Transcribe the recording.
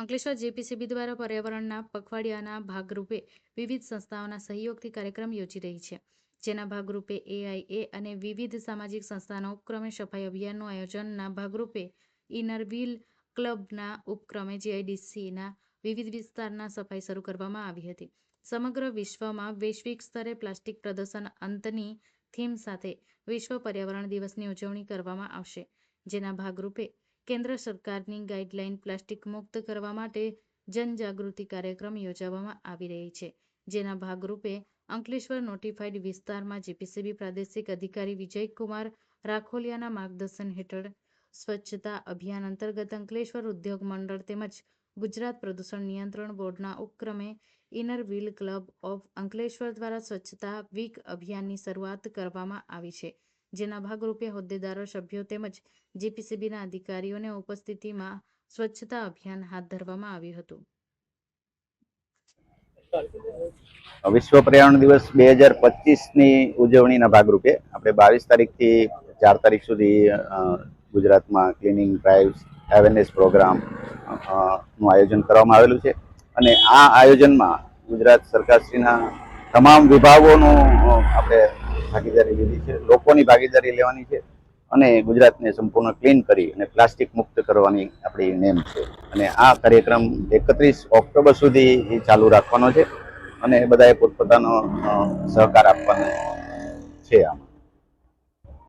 અંકલેશ્વર જેપીસીબી દ્વારા પર્યાવરણના પખવાડિયાના ભાગરૂપે વિવિધ સંસ્થાઓના સહયોગથી કાર્યક્રમ યોજી રહી છે. જેના ભાગરૂપે એઆઈએ અને વિવિધ સામાજિક સંસ્થાના ઉપક્રમે સફાઈ અભિયાનનું આયોજનના ભાગરૂપે ઇનર વ્હીલ ક્લબના ઉપક્રમે જીઆઈડીસીના વિવિધ વિસ્તારના સફાઈ શરૂ કરવામાં આવી હતી. સમગ્ર વિશ્વમાં વૈશ્વિક સ્તરે પ્લાસ્ટિક પ્રદૂષણ અંતની થીમ સાથે વિશ્વ પર્યાવરણ દિવસની ઉજવણી કરવામાં આવશે. જેના ભાગરૂપે કેન્દ્ર સરકારની ગાઈડલાઈન પ્લાસ્ટિક મુક્ત કરવા માટે જનજાગૃતિ કાર્યક્રમ યોજવામાં આવી રહી છે. જેના ભાગરૂપે અંકલેશ્વર નોટિફાઈડ વિસ્તારમાં જીપીસીબી પ્રાદેશિક અધિકારી વિજયકુમાર રાખોલિયાના માર્ગદર્શન હેઠળ સ્વચ્છતા અભિયાન અંતર્ગત અંકલેશ્વર ઉદ્યોગ મંડળ તેમજ ગુજરાત પ્રદૂષણ નિયંત્રણ બોર્ડના ઉપક્રમે inner wheel club of Ankleshwar દ્વારા સ્વચ્છતા વીક અભિયાનની શરૂઆત કરવામાં આવી છે. જેના ભાગરૂપે હોદ્દેદારો, સભ્યો તેમજ જીપીસીબીના અધિકારીઓને ઉપસ્થિતિમાં સ્વચ્છતા અભિયાન હાથ ધરવામાં આવ્યું હતું. વિશ્વ પર્યાવરણ દિવસ બે હજાર પચીસની ઉજવણીના ભાગરૂપે આપણે બાવીસ તારીખથી ચાર તારીખ સુધી ગુજરાતમાં ક્લિનિંગ ડ્રાઇવ્સ અવેરનેસ પ્રોગ્રામનું આયોજન કરવામાં આવેલું છે. અને આ આયોજનમાં ગુજરાત સરકારશ્રીના તમામ વિભાગોનું આપણે ભાગીદારી લીધી છે, લોકોની ભાગીદારી લેવાની છે અને ગુજરાતને સંપૂર્ણ ક્લીન કરી અને પ્લાસ્ટિક મુક્ત કરવાની આપણી નેમ છે. અને આ કાર્યક્રમ એકત્રીસ ઓક્ટોબર સુધી ચાલુ રાખવાનો છે અને બધાએ પોતપોતાનો સહકાર આપવાનો છે આમાં.